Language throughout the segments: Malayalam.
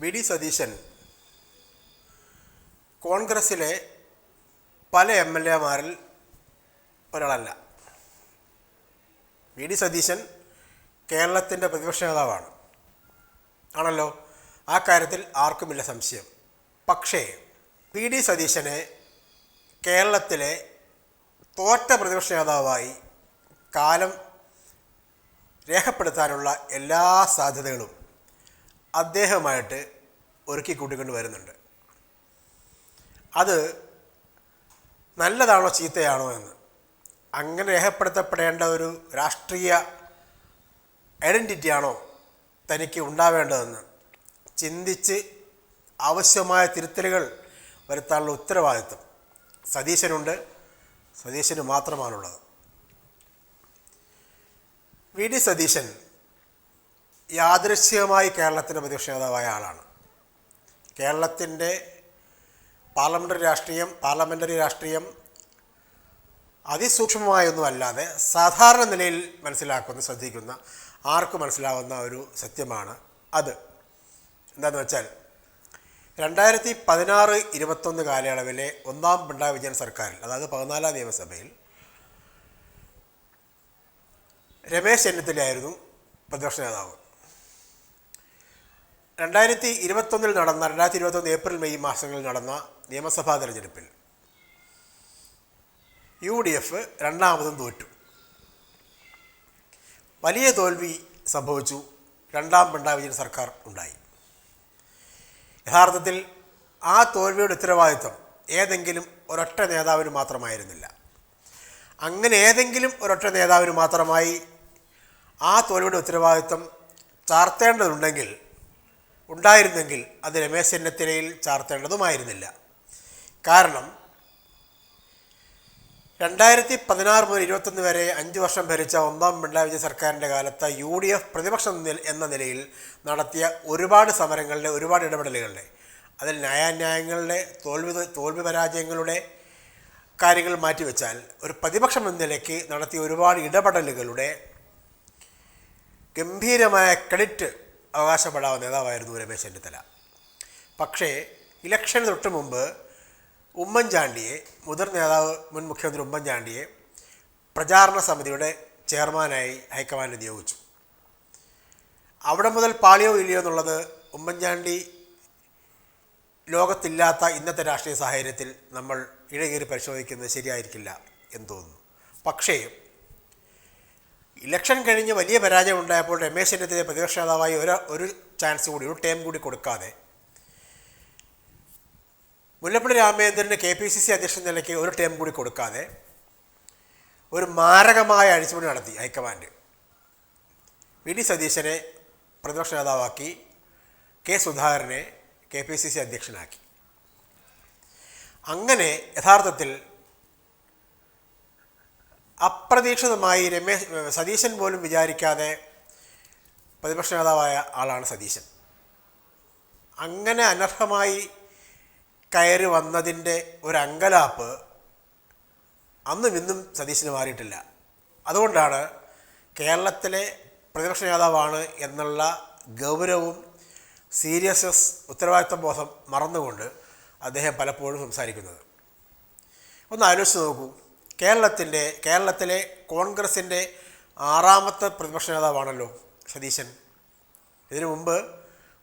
വി ഡി സതീശൻ കോൺഗ്രസ്സിലെ പല എം എൽ എമാരിൽ ഒരാളല്ല. വി ഡി സതീശൻ കേരളത്തിന്റെ പ്രതിപക്ഷ നേതാവാണ്. ആണല്ലോ? ആ കാര്യത്തിൽ ആർക്കുമില്ല സംശയം. പക്ഷേ വി ഡി സതീശനെ കേരളത്തിലെ തോറ്റ പ്രതിപക്ഷ നേതാവായി കാലം രേഖപ്പെടുത്താനുള്ള എല്ലാ സാധ്യതകളും അദ്ദേഹമായിട്ട് ഒരുക്കി കൂട്ടിക്കൊണ്ട് വരുന്നുണ്ട്. അത് നല്ലതാണോ ചീത്തയാണോ എന്ന്. അങ്ങനെ രേഖപ്പെടുത്തപ്പെടേണ്ട ഒരു രാഷ്ട്രീയ ഐഡന്റിറ്റിയാണോ തനിക്ക് ഉണ്ടാവേണ്ടതെന്ന് ചിന്തിച്ച് ആവശ്യമായ തിരുത്തലുകൾ വരുത്താനുള്ള ഉത്തരവാദിത്വം സതീശനുണ്ട്. സതീശന് മാത്രമാണുള്ളത്. വി. ഡി. സതീശൻ യാദൃശ്ചികമായി കേരളത്തിന്റെ പ്രതിപക്ഷ നേതാവായ ആളാണ്. കേരളത്തിന്റെ പാർലമെന്ററി രാഷ്ട്രീയം പാർലമെന്ററി രാഷ്ട്രീയം അതിസൂക്ഷ്മമായൊന്നും അല്ലാതെ സാധാരണ നിലയിൽ മനസ്സിലാക്കുന്ന ശ്രദ്ധിക്കുന്ന ആർക്ക് മനസ്സിലാവുന്ന ഒരു സത്യമാണ് അത്. എന്താണെന്ന് വെച്ചാൽ രണ്ടായിരത്തി പതിനാറ് ഇരുപത്തൊന്ന് കാലയളവിലെ ഒന്നാം പിണറായി വിജയൻ സർക്കാരിൽ അതായത് പതിനാലാം നിയമസഭയിൽ രമേശ് ചെന്നിത്തലയായിരുന്നു പ്രതിപക്ഷ നേതാവ് രണ്ടായിരത്തി ഇരുപത്തൊന്നിൽ നടന്ന രണ്ടായിരത്തി ഇരുപത്തൊന്ന് ഏപ്രിൽ മെയ് മാസങ്ങളിൽ നടന്ന നിയമസഭാ തെരഞ്ഞെടുപ്പിൽ യു ഡി എഫ് രണ്ടാമതും തോറ്റു. വലിയ തോൽവി സംഭവിച്ചു. രണ്ടാം പിണറായി വിജയൻ സർക്കാർ ഉണ്ടായി. യഥാർത്ഥത്തിൽ ആ തോൽവിയുടെ ഉത്തരവാദിത്വം ഏതെങ്കിലും ഒരൊറ്റ നേതാവിന് മാത്രമായിരുന്നില്ല. അങ്ങനെ ഏതെങ്കിലും ഒരൊറ്റ നേതാവിന് മാത്രമായി ആ തോൽവിയുടെ ഉത്തരവാദിത്വം ചാർത്തേണ്ടതുണ്ടെങ്കിൽ ഉണ്ടായിരുന്നെങ്കിൽ അത് രമേശ് ചെന്നിത്തലയിൽ ചാർത്തേണ്ടതുമായിരുന്നില്ല. കാരണം രണ്ടായിരത്തി പതിനാറ് മുതൽ ഇരുപത്തൊന്ന് വരെ അഞ്ച് വർഷം ഭരിച്ച ഒന്നാം പിണറായി വിജയൻ സർക്കാരിന്റെ കാലത്ത് യു ഡി എഫ് പ്രതിപക്ഷം എന്ന നിലയിൽ നടത്തിയ ഒരുപാട് സമരങ്ങളുടെ ഒരുപാട് ഇടപെടലുകളുടെ അതിൽ ന്യായാന്യായങ്ങളുടെ തോൽവി തോൽവി പരാജയങ്ങളുടെ കാര്യങ്ങൾ മാറ്റിവെച്ചാൽ ഒരു പ്രതിപക്ഷം എന്ന നിലയ്ക്ക് നടത്തിയ ഒരുപാട് ഇടപെടലുകളുടെ ഗംഭീരമായ ക്രെഡിറ്റ് അവകാശപ്പെടാവുന്ന നേതാവായിരുന്നു രമേശ് ചെന്നിത്തല പക്ഷേ ഇലക്ഷന് തൊട്ട് മുമ്പ് ഉമ്മൻചാണ്ടിയെ മുതിർന്ന നേതാവ് മുൻ മുഖ്യമന്ത്രി ഉമ്മൻചാണ്ടിയെ പ്രചാരണ സമിതിയുടെ ചെയർമാനായി ഹൈക്കമാൻഡ് നിയോഗിച്ചു. അവിടെ മുതൽ പാളിയോ ഇല്ലയോ എന്നുള്ളത് ഉമ്മൻചാണ്ടി ലോകത്തില്ലാത്ത ഇന്നത്തെ രാഷ്ട്രീയ സാഹചര്യത്തിൽ നമ്മൾ ഇഴകേറി പരിശോധിക്കുന്നത് ശരിയായിരിക്കില്ല എന്ന് തോന്നുന്നു. പക്ഷേ ഇലക്ഷൻ കഴിഞ്ഞ് വലിയ പരാജയം ഉണ്ടായപ്പോൾ രമേശ് ചെന്നിത്തല പ്രതിപക്ഷ നേതാവായി ഒരു ഒരു ചാൻസ് കൂടി ഒരു ടേം കൂടി കൊടുക്കാതെ. മുല്ലപ്പള്ളി രാമചന്ദ്രന് കെ പി സി സി അധ്യക്ഷൻ നിലയ്ക്ക് ഒരു ടേം കൂടി കൊടുക്കാതെ ഒരു മാരകമായ അഴിച്ചുപണി നടത്തി ഹൈക്കമാൻഡ്. വി ഡി സതീശനെ പ്രതിപക്ഷ നേതാവാക്കി കെ സുധാകരനെ കെ പി സി സി അധ്യക്ഷനാക്കി. അങ്ങനെ യഥാർത്ഥത്തിൽ അപ്രതീക്ഷിതമായി രമേശ് സതീശൻ പോലും വിചാരിക്കാതെ പ്രതിപക്ഷ നേതാവായ ആളാണ് സതീശൻ. അങ്ങനെ അനർഹമായി കയറി വന്നതിന്റെ ഒരു അങ്കലാപ്പ് അന്നും ഇന്നും സതീശന് മാറിയിട്ടില്ല. അതുകൊണ്ടാണ് കേരളത്തിലെ പ്രതിപക്ഷ നേതാവാണ് എന്നുള്ള ഗൗരവവും സീരിയസ്നെസ് ഉത്തരവാദിത്വ ബോധം മറന്നുകൊണ്ട് അദ്ദേഹം പലപ്പോഴും സംസാരിക്കുന്നത്. ഒന്ന് ആലോചിച്ച് നോക്കൂ. കേരളത്തിന്റെ കേരളത്തിലെ കോൺഗ്രസിന്റെ ആറാമത്തെ പ്രതിപക്ഷ നേതാവാണല്ലോ സതീശൻ. ഇതിനു മുമ്പ്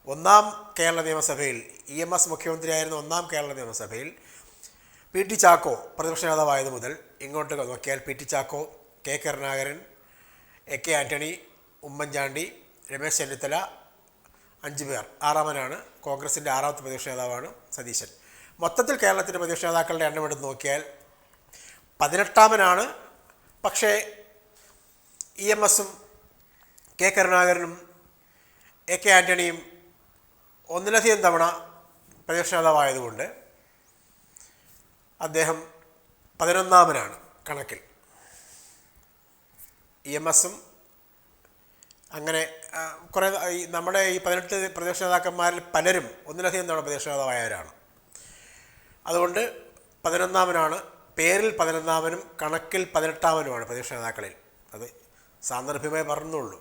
ഒന്നാം കേരള നിയമസഭയിൽ ഇ എം എസ് മുഖ്യമന്ത്രിയായിരുന്ന ഒന്നാം കേരള നിയമസഭയിൽ പി ടി ചാക്കോ പ്രതിപക്ഷ നേതാവായത് മുതൽ ഇങ്ങോട്ട് നോക്കിയാൽ P T Chacko K Karunakaran A K Antony Oommen Chandy Ramesh Chennithala അഞ്ച് പേർ. ആറാമനാണ് കോൺഗ്രസിന്റെ ആറാമത്തെ പ്രതിപക്ഷ നേതാവാണ് സതീശൻ. മൊത്തത്തിൽ കേരളത്തിന്റെ പ്രതിപക്ഷ നേതാക്കളുടെ എണ്ണം എടുത്ത് നോക്കിയാൽ പതിനെട്ടാമനാണ്. പക്ഷേ ഇ എം എസും കെ കരുണാകരനും എ കെ ആന്റണിയും ഒന്നിലധികം തവണ പ്രതിപക്ഷ നേതാവായതുകൊണ്ട് അദ്ദേഹം പതിനൊന്നാമനാണ് കണക്കിൽ. ഇ എം എസും അങ്ങനെ കുറേ നമ്മുടെ ഈ പതിനെട്ട് പ്രതിപക്ഷ നേതാക്കന്മാരിൽ പലരും ഒന്നിലധികം തവണ പ്രതിപക്ഷ നേതാവായവരാണ് അതുകൊണ്ട് പതിനൊന്നാമനാണ് പേരിൽ പതിനൊന്നാമനും കണക്കിൽ പതിനെട്ടാമനുമാണ് പ്രതിപക്ഷ നേതാക്കളിൽ. അത് സാന്ദർഭ്യമായി പറഞ്ഞുള്ളൂ.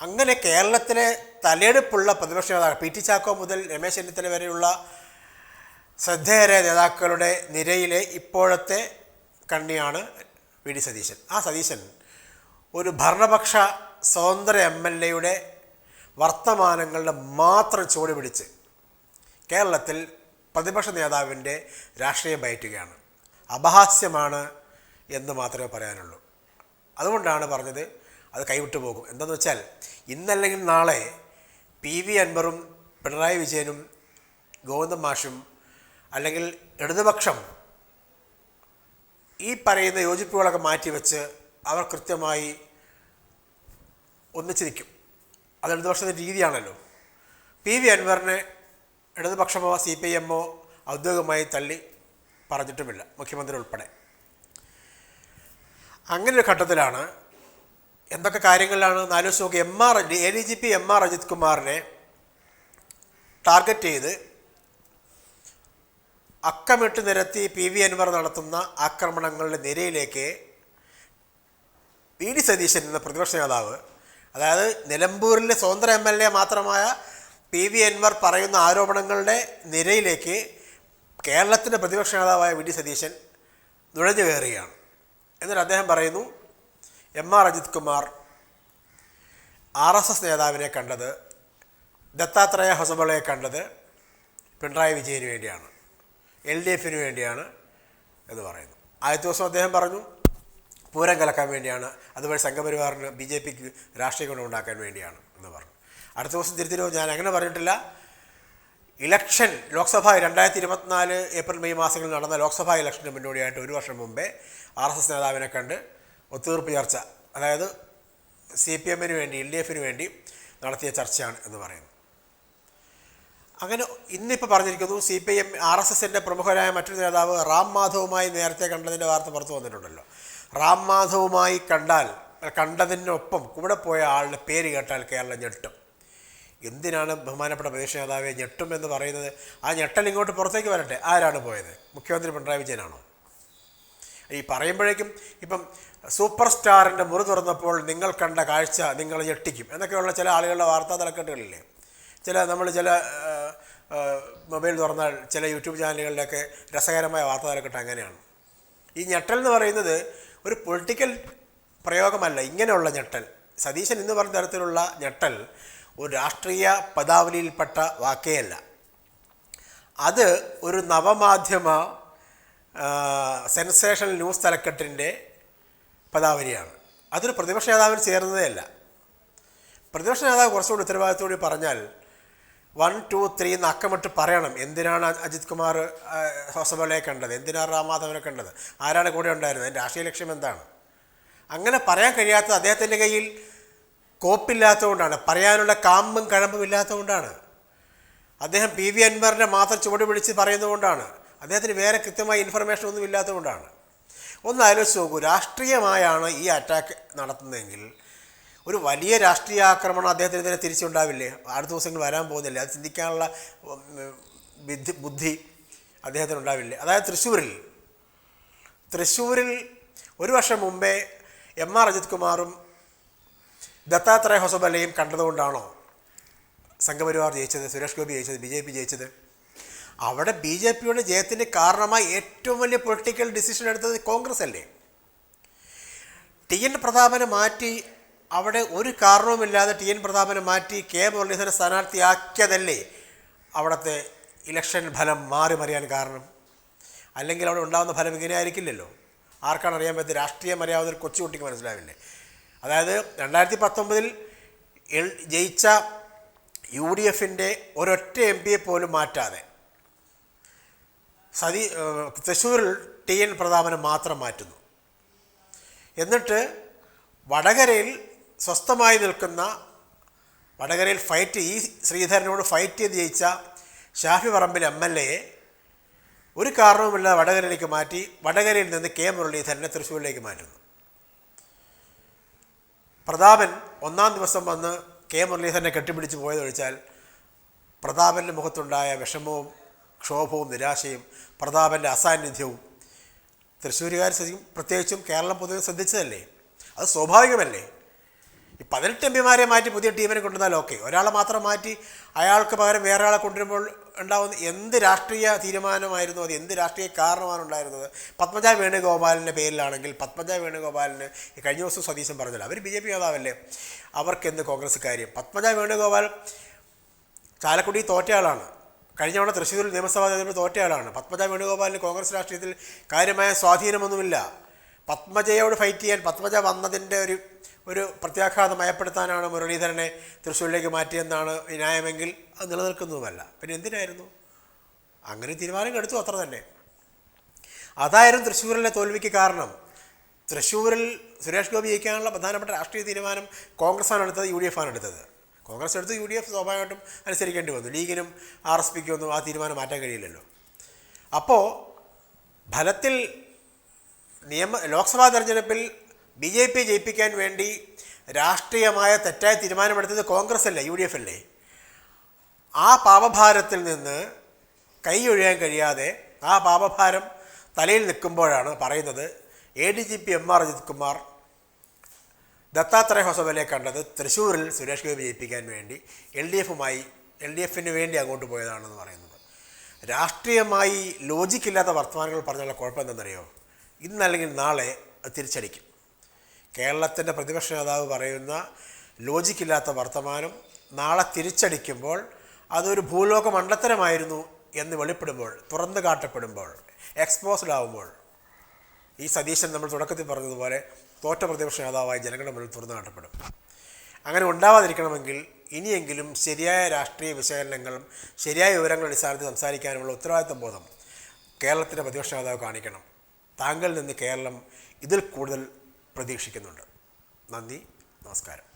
അങ്ങനെ കേരളത്തിലെ തലയെടുപ്പുള്ള പ്രതിപക്ഷ നേതാക്കൾ പി ടി ചാക്കോ മുതൽ രമേശ് ചെന്നിത്തല വരെയുള്ള ശ്രദ്ധേയരായ നേതാക്കളുടെ നിരയിലെ ഇപ്പോഴത്തെ കണ്ണിയാണ് വി ഡി സതീശൻ. ആ സതീശൻ ഒരു ഭരണപക്ഷ സ്വതന്ത്ര എം എൽ എയുടെ വർത്തമാനങ്ങളുടെ മാത്രം ചുവട് കേരളത്തിൽ പ്രതിപക്ഷ നേതാവിന്റെ രാഷ്ട്രീയം പയറ്റുകയാണ് അപഹാസ്യമാണ് എന്ന് മാത്രമേ പറയാനുള്ളൂ. അതുകൊണ്ടാണ് പറഞ്ഞത് അത് കൈവിട്ടു പോകും. എന്താണെന്ന് വെച്ചാൽ ഇന്നല്ലെങ്കിൽ നാളെ പി വി അൻവറും പിണറായി വിജയനും ഗോവിന്ദൻ മാഷും അല്ലെങ്കിൽ ഇടതുപക്ഷം ഈ പറയുന്ന യോജിപ്പുകളൊക്കെ മാറ്റിവെച്ച് അവർ കൃത്യമായി ഒന്നിച്ച് നിൽക്കും. അത് ഇടതുപക്ഷത്തിന്റെ രീതിയാണല്ലോ. പി വി അൻവറിനെ ഇടതുപക്ഷമോ സി പി എമ്മോ ഔദ്യോഗികമായി തള്ളി പറഞ്ഞിട്ടുമില്ല മുഖ്യമന്ത്രി ഉൾപ്പെടെ. ഒരു ഘട്ടത്തിലാണ് എന്തൊക്കെ കാര്യങ്ങളിലാണ് ആലോചിച്ച് നോക്കി. M R A D G P M R Ajith കുമാറിനെ ടാർഗറ്റ് ചെയ്ത് അക്കമിട്ട് നിരത്തി പി വി അൻവർ നടത്തുന്ന ആക്രമണങ്ങളുടെ നിരയിലേക്ക് വി ഡി സതീശൻ എന്ന പ്രതിപക്ഷ നേതാവ് അതായത് നിലമ്പൂരിലെ സ്വതന്ത്ര എം എൽ എ മാത്രമായ പി വി അൻവർ പറയുന്ന ആരോപണങ്ങളുടെ നിരയിലേക്ക് കേരളത്തിന്റെ പ്രതിപക്ഷ നേതാവായ വി ഡി സതീശൻ നുഴഞ്ഞു കയറുകയാണ്. എന്നിട്ട് അദ്ദേഹം പറയുന്നു M R Ajith Kumar R S S നേതാവിനെ കണ്ടത് ദത്താത്രേയ ഹൊസബളയെ കണ്ടത് പിണറായി വിജയന് വേണ്ടിയാണ് എൽ ഡി എഫിന് വേണ്ടിയാണ് എന്ന് പറയുന്നു. ആദ്യത്തെ ദിവസം അദ്ദേഹം പറഞ്ഞു പൂരം കലക്കാൻ വേണ്ടിയാണ് അതുവഴി സംഘപരിവാറിന് ബി ജെ പിക്ക് രാഷ്ട്രീയ ഗുണം ഉണ്ടാക്കാൻ വേണ്ടിയാണ് എന്ന് പറഞ്ഞു. അടുത്ത ദിവസം തിരുത്തിരോ ഞാൻ അങ്ങനെ പറഞ്ഞിട്ടില്ല. ഇലക്ഷൻ ലോക്സഭ രണ്ടായിരത്തി ഇരുപത്തിനാല് ഏപ്രിൽ മെയ് മാസങ്ങളിൽ നടന്ന ലോക്സഭാ ഇലക്ഷന് മുന്നോടിയായിട്ട് ഒരു വർഷം മുമ്പേ ആർ എസ് എസ് നേതാവിനെ കണ്ട് ഒത്തുതീർപ്പ് ചർച്ച അതായത് സി പി എമ്മിന് വേണ്ടി എൽ ഡി എഫിന് വേണ്ടി നടത്തിയ ചർച്ചയാണ് എന്ന് പറയുന്നു അങ്ങനെ ഇന്നിപ്പോൾ പറഞ്ഞിരിക്കുന്നു C P M R S എസിന്റെ പ്രമുഖരായ മറ്റൊരു നേതാവ് റാം മാധവുമായി നേരത്തെ കണ്ടതിന്റെ വാർത്ത പുറത്തു വന്നിട്ടുണ്ടല്ലോ. റാം മാധവുമായി കണ്ടാൽ കണ്ടതിനൊപ്പം കൂടെ പോയ ആളുടെ പേര് കേട്ടാൽ കേരളം ഞെട്ടും. എന്തിനാണ് ബഹുമാനപ്പെട്ട പ്രദേശ നേതാവെ ഞെട്ടും എന്ന് പറയുന്നത്? ആ ഞെട്ടൽ ഇങ്ങോട്ട് പുറത്തേക്ക് വരട്ടെ. ആരാണ് പോയത്? മുഖ്യമന്ത്രി പിണറായി വിജയനാണോ? ഈ പറയുമ്പോഴേക്കും ഇപ്പം സൂപ്പർ സ്റ്റാറിന്റെ മുറി തുറന്നപ്പോൾ നിങ്ങൾ കണ്ട കാഴ്ച നിങ്ങൾ ഞെട്ടിക്കും. എന്നൊക്കെയുള്ള ചില ആളുകളുടെ വാർത്താ തലക്കെട്ടുകളില്ലേ ചില നമ്മൾ ചില മൊബൈൽ തുറന്നാൽ ചില യൂട്യൂബ് ചാനലുകളിലൊക്കെ രസകരമായ വാർത്താ തലക്കെട്ട് അങ്ങനെയാണ്. ഈ ഞെട്ടൽ എന്ന് പറയുന്നത് ഒരു പൊളിറ്റിക്കൽ പ്രയോഗമല്ല ഇങ്ങനെയുള്ള ഞെട്ടൽ. സതീശൻ എന്ന് പറഞ്ഞ തരത്തിലുള്ള ഞെട്ടൽ ഒരു രാഷ്ട്രീയ പദാവലിയിൽപ്പെട്ട വാക്കേയല്ല. അത് ഒരു നവമാധ്യമ സെൻസേഷണൽ ന്യൂസ് തലക്കെട്ടിന്റെ പദാവലിയാണ്. അതൊരു പ്രതിപക്ഷ നേതാവിന് ചേർന്നതേയല്ല പ്രതിപക്ഷ നേതാവ് കുറച്ചുകൂടി ഉത്തരവാദിത്തോടെ പറഞ്ഞാൽ വൺ ടു ത്രീ എന്ന് അക്കമിട്ട് പറയണം. എന്തിനാണ് അജിത് കുമാർ ഹോസബലെ കണ്ടത്? എന്തിനാണ് രാമാധവനെ കണ്ടത്? ആരാണ് കൂടെ ഉണ്ടായിരുന്നത്? രാഷ്ട്രീയ ലക്ഷ്യം എന്താണ്? അങ്ങനെ പറയാൻ കഴിയാത്തത് അദ്ദേഹത്തിന്റെ കയ്യിൽ കോപ്പില്ലാത്തതുകൊണ്ടാണ് പറയാനുള്ള കാമ്പും കഴമ്പും ഇല്ലാത്തതുകൊണ്ടാണ്. അദ്ദേഹം പി വി അൻവറിനെ മാത്രം ചുവട് പിടിച്ച് പറയുന്നതുകൊണ്ടാണ്. അദ്ദേഹത്തിന് വേറെ കൃത്യമായ ഇൻഫർമേഷൻ ഒന്നും ഇല്ലാത്തതുകൊണ്ടാണ്. ഒന്ന് ആലോചിച്ച് നോക്കൂ രാഷ്ട്രീയമായാണ് ഈ അറ്റാക്ക് നടത്തുന്നതെങ്കിൽ ഒരു വലിയ രാഷ്ട്രീയ ആക്രമണം അദ്ദേഹത്തിന് തന്നെ തിരിച്ചുണ്ടാവില്ലേ? അടുത്ത ദിവസങ്ങൾ വരാൻ പോകുന്നില്ല? അത് ചിന്തിക്കാനുള്ള ബുദ്ധി ബുദ്ധി അദ്ദേഹത്തിന് ഉണ്ടാവില്ലേ അതായത് തൃശ്ശൂരിൽ തൃശ്ശൂരിൽ ഒരു വർഷം മുമ്പേ എം ആർ അജിത് കുമാറും ദത്താത്രേയ ഹൊസബലയും കണ്ടതുകൊണ്ടാണോ സംഘപരിവാർ ജയിച്ചത് സുരേഷ് ഗോപി ജയിച്ചത് ബി ജെ പി ജയിച്ചത്? അവിടെ ബി ജെ പിയുടെ ജയത്തിന് കാരണമായി ഏറ്റവും വലിയ പൊളിറ്റിക്കൽ ഡിസിഷൻ എടുത്തത് കോൺഗ്രസ് അല്ലേ? ടി എൻ പ്രതാപനെ മാറ്റി അവിടെ ഒരു കാരണവുമില്ലാതെ ടി എൻ പ്രതാപനെ മാറ്റി കെ മുരളീധരൻ സ്ഥാനാർത്ഥിയാക്കിയതല്ലേ അവിടുത്തെ ഇലക്ഷൻ ഫലം മാറി മറിയാൻ കാരണം? അല്ലെങ്കിൽ അവിടെ ഉണ്ടാകുന്ന ഫലം ഇങ്ങനെ ആയിരിക്കില്ലല്ലോ ആർക്കാണ് അറിയാൻ പറ്റുന്നത് രാഷ്ട്രീയം അറിയാവുന്ന ഒരു കൊച്ചുകുട്ടിക്ക് മനസ്സിലാവില്ലേ? അതായത് രണ്ടായിരത്തി പത്തൊമ്പതിൽ എൽ ജയിച്ച യു ഡി എഫിന്റെ ഒരൊറ്റ എം പിയെ പോലും മാറ്റാതെ സതി തൃശ്ശൂരിൽ ടി എൻ പ്രതാപനെ മാത്രം മാറ്റുന്നു. എന്നിട്ട് വടകരയിൽ സ്വസ്ഥമായി നിൽക്കുന്ന വടകരയിൽ ഫൈറ്റ് ഈ ശ്രീധരനോട് ഫൈറ്റ് ചെയ്ത് ജയിച്ച ഷാഫി പറമ്പിൽ എം എൽ എയെ ഒരു കാരണവുമില്ലാതെ വടകരയിലേക്ക് മാറ്റി വടകരയിൽ നിന്ന് കെ മുരളീധരനെ തൃശ്ശൂരിലേക്ക് മാറ്റുന്നു. പ്രതാപൻ ഒന്നാം ദിവസം വന്ന് കെ മുരളീധരനെ കെട്ടിപ്പിടിച്ച് പോയതൊഴിച്ചാൽ പ്രതാപന്റെ മുഖത്തുണ്ടായ വിഷമവും ക്ഷോഭവും നിരാശയും പ്രതാപന്റെ അസാന്നിധ്യവും തൃശ്ശൂരുകാർ പ്രത്യേകിച്ചും കേരളം പൊതുവെ ശ്രദ്ധിച്ചതല്ലേ? അത് സ്വാഭാവികമല്ലേ? ഈ പതിനെട്ട് എം പിമാരെ മാറ്റി പുതിയ ടീമിനെ കൊണ്ടുവന്നാൽ ഓക്കെ. ഒരാളെ മാത്രം മാറ്റി അയാൾക്ക് പകരം വേറെ ആളെ കൊണ്ടുവരുമ്പോൾ ഉണ്ടാവുന്ന എന്ത് രാഷ്ട്രീയ തീരുമാനമായിരുന്നു അത് എന്ത് രാഷ്ട്രീയ കാരണമാണ് ഉണ്ടായിരുന്നത്? പത്മജ വേണുഗോപാലിന്റെ പേരിലാണെങ്കിൽ പത്മജ വേണുഗോപാലിന് കഴിഞ്ഞ ദിവസം സതീശൻ പറഞ്ഞല്ലോ അവർ ബി ജെ പി നേതാവല്ലേ? അവർക്കെന്ത് കോൺഗ്രസ് കാര്യം? പത്മജ വേണുഗോപാൽ ചാലക്കുടി തോറ്റയാളാണ്. കഴിഞ്ഞ തവണ തൃശ്ശൂരിൽ നിയമസഭാ തോറ്റയാളാണ്. പത്മജ വേണുഗോപാലിന് കോൺഗ്രസ് രാഷ്ട്രീയത്തിൽ കാര്യമായ സ്വാധീനമൊന്നുമില്ല. പത്മജയോട് ഫൈറ്റ് ചെയ്യാൻ പത്മജ വന്നതിന്റെ ഒരു ഒരു പ്രത്യാഘാതം അയപ്പെടുത്താനാണ് മുരളീധരനെ തൃശ്ശൂരിലേക്ക് മാറ്റിയെന്നാണ് ന്യായമെങ്കിൽ അത് നിലനിൽക്കുന്നതുമല്ല. പിന്നെ എന്തിനായിരുന്നു? അങ്ങനെ തീരുമാനം എടുത്തു അത്ര തന്നെ. അതായിരുന്നു തൃശ്ശൂരിലെ തോൽവിക്ക് കാരണം. തൃശ്ശൂരിൽ സുരേഷ് ഗോപി ജയിക്കാനുള്ള പ്രധാനപ്പെട്ട രാഷ്ട്രീയ തീരുമാനം കോൺഗ്രസ്സാണ് എടുത്തത് യു ഡി എഫ് ആണ് എടുത്തത്. കോൺഗ്രസ് എടുത്ത് യു ഡി എഫ് സ്വാഭാവികമായിട്ടും അനുസരിക്കേണ്ടി വന്നു. ലീഗിനും ആർ എസ് പിക്കും ഒന്നും ആ തീരുമാനം മാറ്റാൻ കഴിയില്ലല്ലോ. അപ്പോൾ ഫലത്തിൽ നിയമ ലോക്സഭാ തെരഞ്ഞെടുപ്പിൽ ബി ജെ പി ജയിപ്പിക്കാൻ വേണ്ടി രാഷ്ട്രീയമായ തെറ്റായ തീരുമാനമെടുത്തത് കോൺഗ്രസ് അല്ലേ യു ഡി എഫ് അല്ലേ ആ പാപഭാരത്തിൽ നിന്ന് കൈയൊഴിയാൻ കഴിയാതെ ആ പാപഭാരം തലയിൽ നിൽക്കുമ്പോഴാണ് പറയുന്നത് A D G P M R Ajith Kumar Dattatreya Hosabale കണ്ടത് തൃശ്ശൂരിൽ സുരേഷ് ഗോപി ജയിപ്പിക്കാൻ വേണ്ടി എൽ ഡി എഫുമായി എൽ ഡി എഫിന് വേണ്ടി അങ്ങോട്ട് പോയതാണെന്ന് പറയുന്നത്. രാഷ്ട്രീയമായി ലോജിക്കില്ലാത്ത വർത്തമാനങ്ങൾ പറഞ്ഞുള്ള കുഴപ്പം എന്തെന്നറിയോ ഇന്നല്ലെങ്കിൽ നാളെ അത് തിരിച്ചടിക്കും. കേരളത്തിന്റെ പ്രതിപക്ഷ നേതാവ് പറയുന്ന ലോജിക്കില്ലാത്ത വർത്തമാനം നാളെ തിരിച്ചടിക്കുമ്പോൾ അതൊരു ഭൂലോക മണ്ഡത്തരമായിരുന്നു എന്ന് വെളിപ്പെടുമ്പോൾ തുറന്നു കാട്ടപ്പെടുമ്പോൾ എക്സ്പോസ്ഡ് ആവുമ്പോൾ ഈ സതീശൻ നമ്മൾ തുടക്കത്തിൽ പറഞ്ഞതുപോലെ തോറ്റ പ്രതിപക്ഷ നേതാവായി ജനങ്ങളുടെ മുന്നിൽ തുറന്നു കാട്ടപ്പെടും. അങ്ങനെ ഉണ്ടാവാതിരിക്കണമെങ്കിൽ ഇനിയെങ്കിലും ശരിയായ രാഷ്ട്രീയ വിശകലനങ്ങളും ശരിയായ വിവരങ്ങളുടെ അടിസ്ഥാനത്തിൽ സംസാരിക്കാനുള്ള ഉത്തരവാദിത്വ ബോധം കേരളത്തിന്റെ പ്രതിപക്ഷ നേതാവ് കാണിക്കണം. താങ്കളിൽ നിന്ന് കേരളം ഇതിൽ കൂടുതൽ പ്രതീക്ഷിക്കുന്നുണ്ട്. നന്ദി നമസ്കാരം.